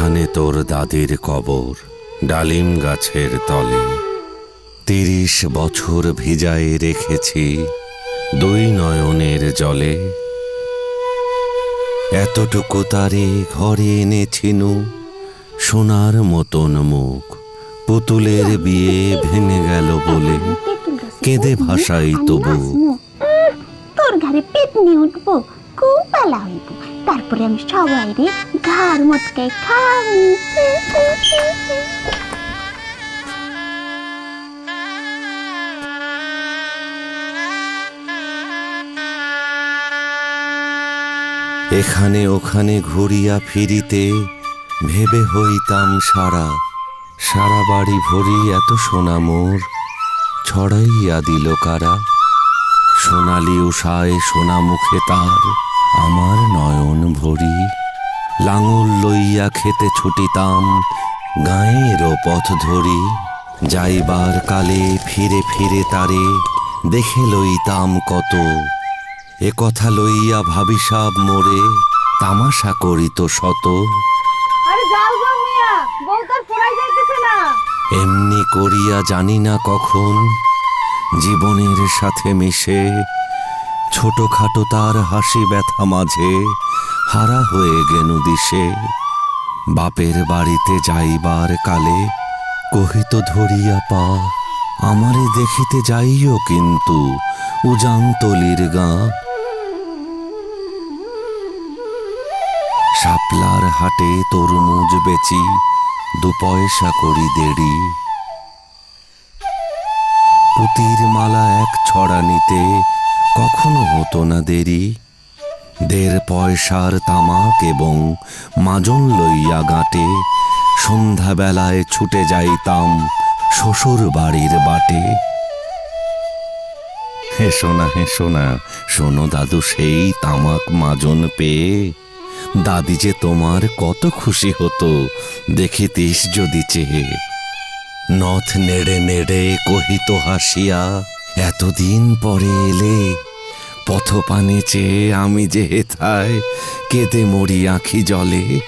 এখানে তোর দাদির কবর ডালিম গাছের তলে। তিরিশ বছর ভিজায় রেখেছি দুই নয়নের জলে। এতটুকু তারে ঘরে এনেছিনু সোনার মতন মুখ। পুতুলের বিয়ে ভেঙে গেল বলে কেঁদে ভাসাই তবু। তোর ঘরে পেতনি উঠবো, খুব পালা হইব তারপরে আমি সবাই রে ঘর মটকাই খাব। এখানে ওখানে ঘুরিয়া ফিরিতে ভেবে হইতাম সারা সারা বাড়ি ভরি এত সোনা মোর। ছড়াইয়া দিল কারা? সোনালি উষায় সোনা মুখে তার। আমার নয়ন ভরি লাঙল লইয়া খেতে ছুটিতাম গায়েরও পথ ধরি। যাইবার কালে ফিরে ফিরে তারে দেখে লইতাম কত। এ কথা লইয়া ভাবিসাব মোরে তামাশা করিত শত। এমনি করিয়া জানি না কখন জীবনের সাথে মিশে ছোটখাটো তার হাসি ব্যথা মাঝে হারা হয়ে গেনু দিশে। বাপের বাড়িতে যাইবার কালে কহিত ধরিয়া পা, আমারে দেখিতে যাইও কিন্তু উজানতলির গাঁ। শাপলার হাটে তরমুজ বেচি, দু পয়সা করি দেরি পুতির মালা এক ছড়া নিতে কখনো হতো না দেরি। দের পয়সার তামাক এবং মাজন লইয়া গাঁটে সন্ধ্যাবেলায় ছুটে যাইতাম শ্বশুর বাড়ির বাটে। হেসো না হেসো না, শোনো দাদু, সেই তামাক মাজন পেয়ে। দাদি যে তোমার কত খুশি হতো, দেখিতিস যদি চেয়ে। নথ নেড়ে নেড়ে কহিত হাসিয়া, এতদিন পরে এলে পথপানে চেয়ে আমি যে হেথায় কেঁদে মরি আঁখি জলে।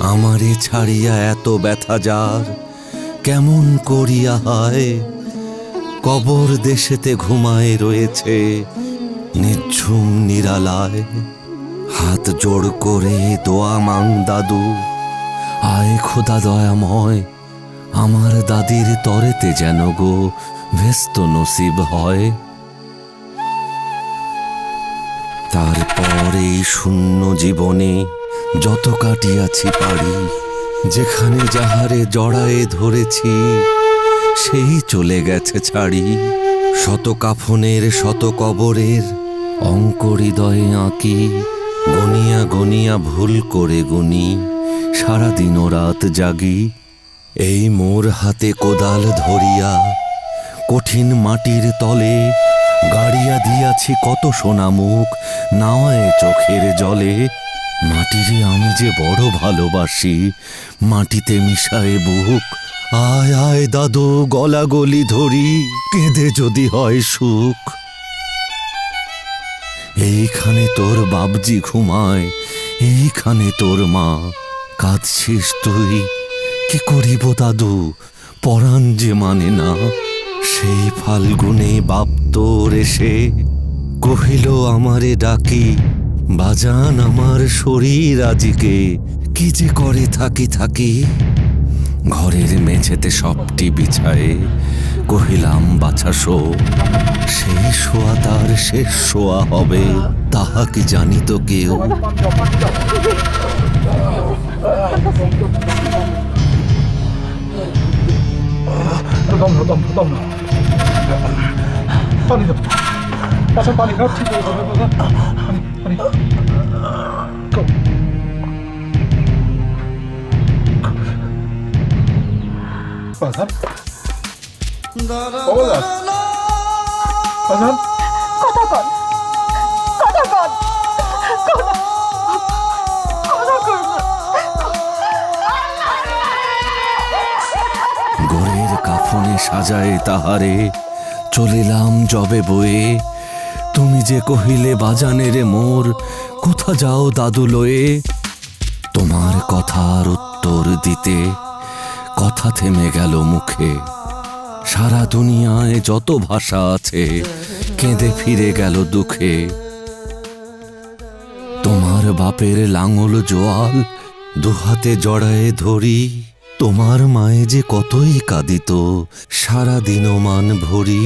আমারে ছাড়িয়া এত ব্যথা যার, কেমন করিয়া হয়? কবর দেশেতে ঘুমায় রয়েছে, নিঝুম নিরালায়। হাত জোড় করে দোয়া মাং দাদু, আয় খোদা দয়াময় আমার দাদির তরেতে যেন গো ভেস্ত নসিব হয়। তারপর এই শূন্য জীবনে যত কাটিয়াছি পারি যেখানে যাহারে জড়ায়ে ধরেছি, সেই চলে গেছে ছাড়ি। শত কাফনের, শত কবরের অঙ্ক হৃদয়ে আঁকি, গনিয়া গনিয়া ভুল করে গুনি, সারাদিন ও রাত জাগি। এই মোর হাতে কোদাল ধরিয়া, কঠিন মাটির তলে গাড়িয়া দিয়াছি কত সোনা মুখ নাওয়ে চোখের জলে। মাটিরে আমি যে বড় ভালোবাসি, মাটিতে মিশায় বুক। আয় আয় দাদু গলা গলি ধরি, কেঁদে যদি হয় সুখ। এইখানে তোর বাবজি ঘুমায়, এইখানে তোর মা, কাঁদছিস তুই। কি করিব দাদু? পরাণ যে মানে না, সেই ফাল্গুনে বাপ তোর এসে কহিল, আমারে ডাকি, বাজান আমার শরীর আজিকে, কি যে করে থাকি থাকি? ঘরের মেঝেতে সবটি বিছায়ে কহিলাম, বাছা শো, সেই শোয়া তার শেষ শোয়া হবে, তাহা কি জানিত কেউ? দম নাও, দম নাও, দম নাও। পানি দাও বাসা পানি খাও ঠিক হয়ে যাবে বাবা পানি পানি খাও। বাজান ও বাজান বাজান কথা কন কথা কাফনে সাজায় তাহারে, চলিলাম জবে বয়ে। তুমি যে কহিলে বাজানে রে মোর, কোথা যাও দাদু লয়ে? তোমার কথার উত্তর দিতে কথা থেমে গেল মুখে। সারা দুনিয়ায় যত ভাষা আছে, কেঁদে ফিরে গেল দুঃখে। তোমার বাপের লাঙল জোয়াল দুহাতে জড়ায়ে ধরি তোমার মায়ে যে কতই কাঁদিত সারা দিনমান ভরি।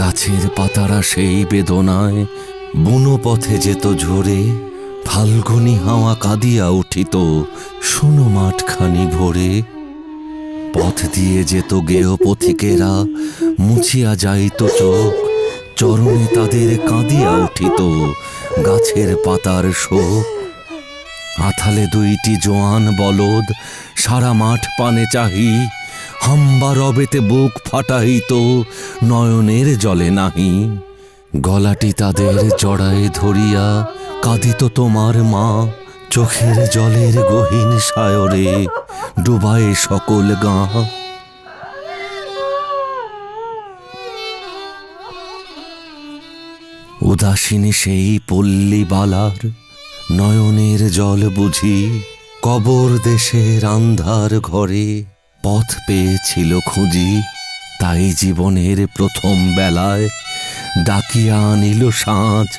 গাছের পাতারা সেই বেদনায়, বুনো পথে যেত ঝরে, ফাল্গুনি হাওয়া কাঁদিয়া উঠিত, শোনো মাঠখানি ভরে। পথ দিয়ে যেত গেয় পথিকেরা মুছিয়া যাইত চোখ চরণে তাদের কাঁদিয়া উঠিত। গাছের পাতার শোক। আথালে দুইটি জোয়ান বলদ, সারা মাঠ পানে চাহি। হাম্বা রবেতে বুক ফাটাইত, নয়নের জলে নাহি। গলাটি তাদের জড়ায় ধরিয়া কাঁদিত তোমার মা। চোখের জলের গহীন সায়রে ডুবায় সকল গাঁ। উদাসীনী সেই পল্লী বালার নয়নের জল বুঝি কবর দেশের আন্ধার ঘরে পথ পেয়েছিল খুঁজি, তাই জীবনের প্রথম বেলায় ডাকিয়া আনিল সাঁঝ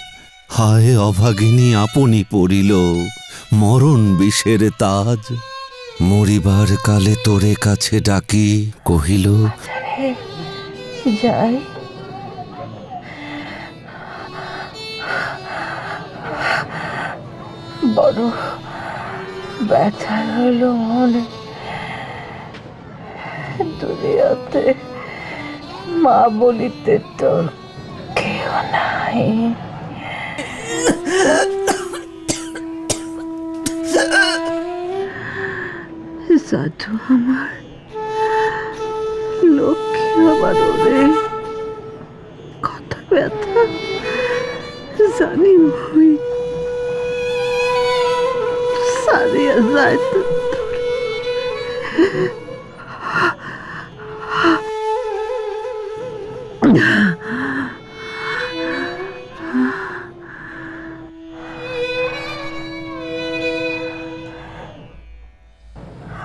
হায় অভাগিনী, আপনি পড়িল মরণ বিষের তাজ। মরিবার কালে তোরে কাছে ডাকি, কহিল যাই। বড় ব্যথা হলো মনে। দুনিয়াতে মা বলিতে তোর কেউ নাই। সাধু আমার, লক্ষ্মী আমার ওরে। কত ব্যথা, জানি মই সারিয়া যায়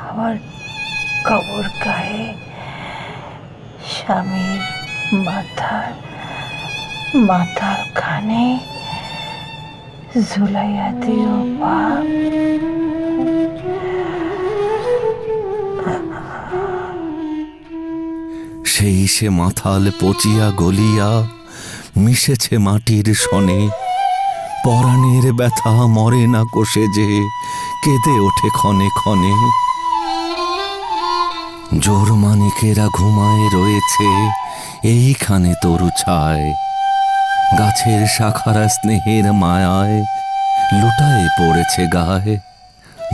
আমার কবর গায়ে স্বামীর মাথার মাথার খানে ঝুলাইয়া দিও পা সে মাথাল পচিয়া গলিয়া, মিশেছে মাটির সনে পরাণের ব্যথা মরে না কোষে যে, কেঁদে ওঠে ক্ষণে ক্ষণে। জোর মানিকেরা ঘুমায় রয়েছে, এইখানে তরু ছায়। গাছের শাখারা স্নেহের মায়ায়, লুটায় পড়েছে গায়ে।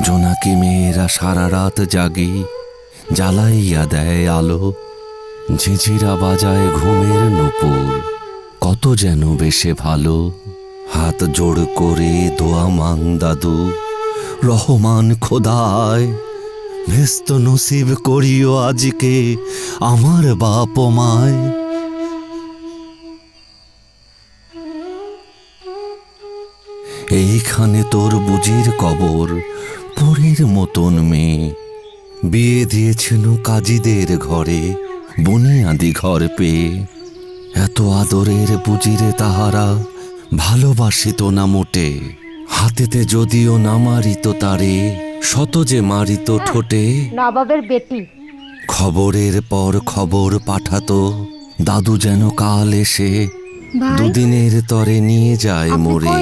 জোনাকি মেয়েরা সারা রাত জাগি, জ্বালাইয়া দেয় আলো। ঝিঝিরা বাজায় ঘুমের নুপুর। কত যেন বেশে ভালো। হাত জোড় করে দোয়া মাং দাদু। রহমান খোদায়, ভেস্ত নসিব করিও আজকে আমার বাপ মায়। এইখানে তোর বুজির কবর, পরের মতন মেয়ে। বিয়ে দিয়েছিল কাজীদের ঘরে। বুনিয়াদি ঘর পেয়ে এত আদরের বুজিরে তাহারা ভালোবাসিত না মোটে। হাতেতে যদিও না মারিত তারে শত যে মারিত ঠোঁটে। নবাবের বেটি। খবরের পর খবর পাঠাতো দাদু যেন কাল এসে দুদিনের তরে নিয়ে যায় মোরে।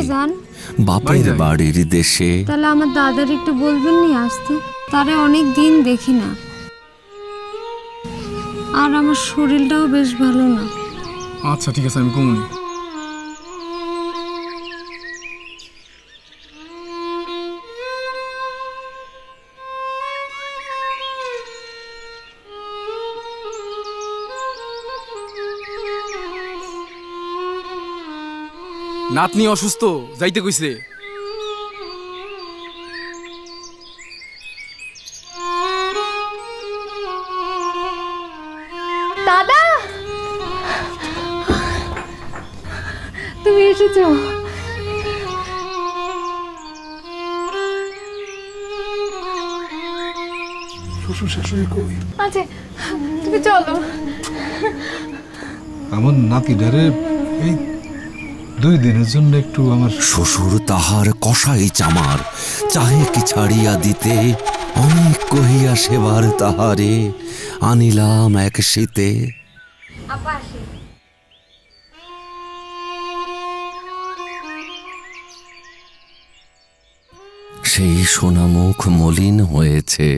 বাপের বাড়ির দেশে। তাহলে আমার দাদার একটু বলবেন নি আসতে? তারে অনেক দিন দেখি না। আর আমার শরীরটাও বেশ ভালো না। আচ্ছা ঠিক আছে, আমি কমুনি নাতনি অসুস্থ, যাইতে কইছে। এসেছ শ্বশুর শাশুড়ি কই? আচ্ছা তুমি চলো। আমার নাতিটারে এই দুই দিনের জন্য একটু আমার শ্বশুর তাহার কষাই চামার চাহে কি ছাড়িয়া দিতে অনেক কহিয়া সেবার তাহারে আনিলাম এক শীতে। সেই সোনামুখ মলিন হয়েছে।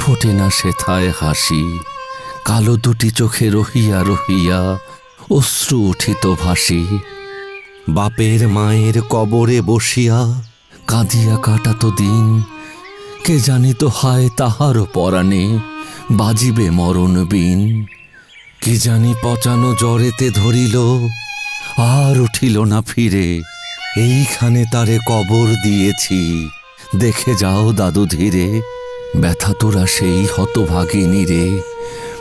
ফোটে না সেথায় হাসি, কালো দুটি চোখে রহিয়া রহিয়া অশ্রু উঠিত ভাসি। বাপের মায়ের কবরে বসিয়া কাঁদিয়া কাটাত দিন, কে জানিত হায় তাহার পরাণে বাজিবে মরণ বিন। কি জানি পচানো জ্বরেতে ধরিল, আর উঠিল না ফিরে, এইখানে তারে কবর দিয়েছি। দেখে যাও দাদু ধীরে, ব্যথা তোরা সেই হতভাগিনী রে।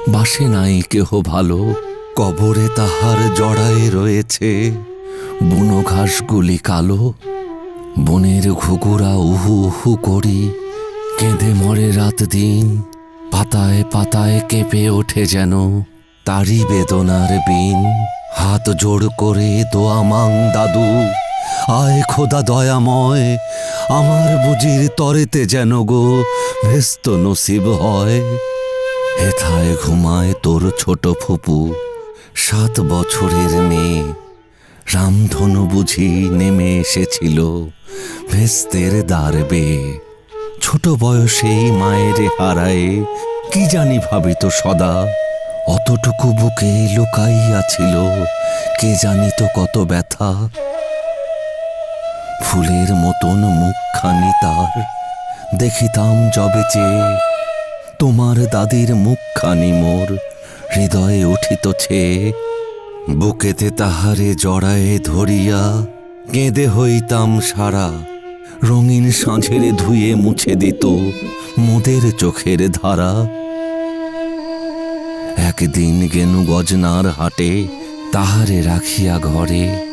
বাসে নাই কেহ ভালো, কবরে তাহার জড়ায় রয়েছে। বুনো ঘাসগুলি কালো, বনের ঘুঘুরা উহু উহু করি। কেঁদে মরে রাত দিন, পাতায় পাতায় কেঁপে ওঠে যেন তারই বেদনার বিন। হাত জোড় করে দোয়া মাং দাদু, আয় খোদা দয়াময় আমার বুঝির তরেতে যেন গো ভেস্ত নসিব হয়। হেথায় ঘুমায় তোর ছোট ফুপু, সাত বছরের মেয়ে। রামধনু বুঝি নেমে এসেছিল ভেস্তের দ্বার ছোট বয়সেই মায়ের হারায়ে কি জানি ভাবিত সদা। অতটুকু বুকে লুকাইয়াছিল, কে জানিত কত ব্যথা। ফুলের মতন মুখখানি তার। দেখিতাম যবে চেয়ে তোমার দাদির মুখখানি মোর। হৃদয়ে উঠিত ছেয়ে বুকেতে তাহারে জড়ায়ে ধরিয়া কেঁদে হইতাম সারা। রঙিন সাঁঝেরে ধুয়ে মুছে দিত মোদের চোখের ধারা। একদিন গেনু গজনার হাটে তাহারে রাখিয়া ঘরে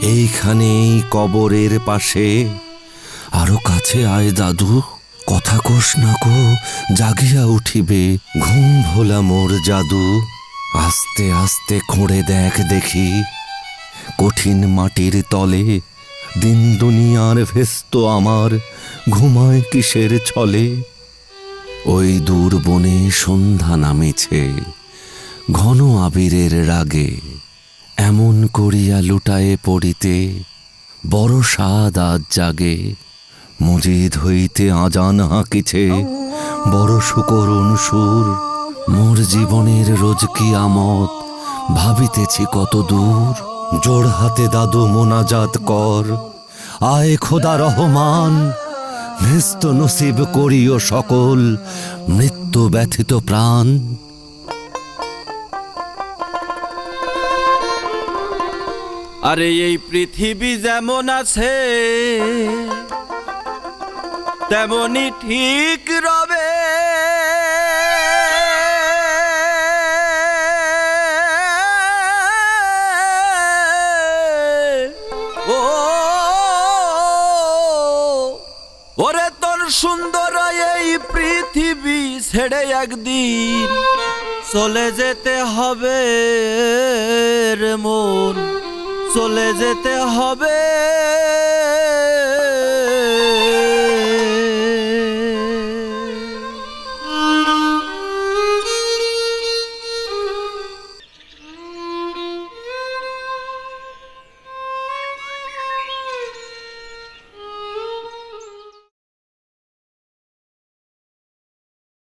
এইখানেই কবরের পাশে। আরও কাছে আয় দাদু, কথা কোষ না কো জাগিয়া উঠিবে, ঘুম ভোলা মোর জাদু। আস্তে আস্তে খোঁড়ে দেখ দেখি, কঠিন মাটির তলে, দিন দুনিয়ার ভেস্ত আমার ঘুমায় কিসের ছলে। ওই দূর বনে সন্ধ্যা নামেছে, ঘন আবিরের রাগে। এমন করিয়া লুটায়ে পড়িতে বড় স্বাদ আজ জাগে। মজিদ হইতে আজান হাঁকিছে। বড় সুকরুণ সুর, মোর জীবনের রোজ কি আমত ভাবিতেছি কত দূর। জোড় হাতে দাদু মোনাজাত কর। আয় খোদা রহমান, ভেস্ত নসিব করিও সকল, মৃত্যু ব্যথিত প্রাণ। আরে এই পৃথিবী যেমন আছে তেমনই ঠিক রবে। ও, ওরে তোর সুন্দর এই পৃথিবী ছেড়ে একদিন চলে যেতে হবে মন। চলে যেতে হবে।